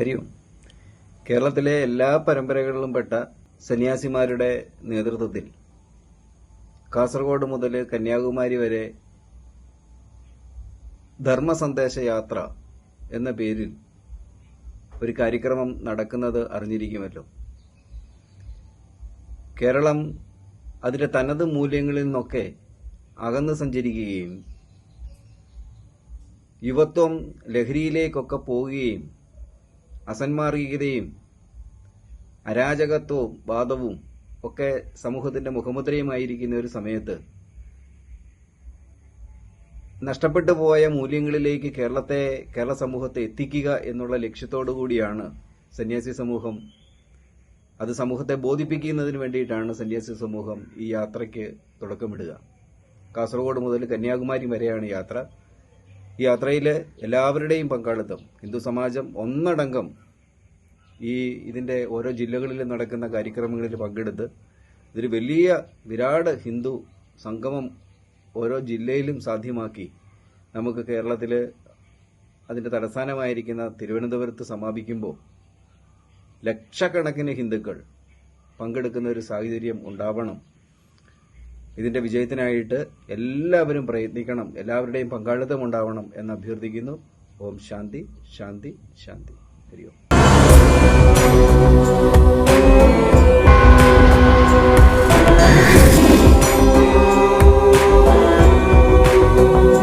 ഹരിയും കേരളത്തിലെ എല്ലാ പരമ്പരകളിലും പെട്ട സന്യാസിമാരുടെ നേതൃത്വത്തിൽ കാസർഗോഡ് മുതൽ കന്യാകുമാരി വരെ ധർമ്മസന്ദേശ യാത്ര എന്ന പേരിൽ ഒരു കാര്യക്രമം നടക്കുന്നത് അറിഞ്ഞിരിക്കുമല്ലോ. കേരളം അതിന്റെ തനത് മൂല്യങ്ങളിൽ നിന്നൊക്കെ അകന്നു സഞ്ചരിക്കുകയും യുവത്വം ലഹരിയിലേക്കൊക്കെ പോവുകയും അസന്മാർഗികതയും അരാജകത്വവും വാദവും ഒക്കെ സമൂഹത്തിന്റെ മുഖമുദ്രയുമായിരിക്കുന്ന ഒരു സമയത്ത് നഷ്ടപ്പെട്ടു പോയ മൂല്യങ്ങളിലേക്ക് കേരളത്തെ കേരള സമൂഹത്തെ എത്തിക്കുക എന്നുള്ള ലക്ഷ്യത്തോടു കൂടിയാണ് സന്യാസി സമൂഹം. അത് സമൂഹത്തെ ബോധിപ്പിക്കുന്നതിന് വേണ്ടിയിട്ടാണ് സന്യാസി സമൂഹം ഈ യാത്രയ്ക്ക് തുടക്കമിടുക. കാസർഗോഡ് മുതൽ കന്യാകുമാരി വരെയാണ് യാത്ര. ഈ യാത്രയിൽ എല്ലാവരുടെയും പങ്കാളിത്തം ഹിന്ദു സമാജം ഒന്നടങ്കം ഈ ഇതിന്റെ ഓരോ ജില്ലകളിലും നടക്കുന്ന കാര്യക്രമങ്ങളിൽ പങ്കെടുത്ത് ഇതൊരു വലിയ വിരാട് ഹിന്ദു സംഗമം ഓരോ ജില്ലയിലും സാധ്യമാക്കി നമുക്ക് കേരളത്തിൽ അതിന്റെ തലസ്ഥാനമായിരിക്കുന്ന തിരുവനന്തപുരത്ത് സമാപിക്കുമ്പോൾ ലക്ഷക്കണക്കിന് ഹിന്ദുക്കൾ പങ്കെടുക്കുന്ന ഒരു സാഹചര്യം ഉണ്ടാവണം. ഇതിന്റെ വിജയത്തിനായിട്ട് എല്ലാവരും പ്രയത്നിക്കണം എല്ലാവരുടെയും പങ്കാളിത്തം ഉണ്ടാവണം എന്ന് അഭ്യർത്ഥിക്കുന്നു. ഓം ശാന്തി ശാന്തി ശാന്തി. ഹരിയോ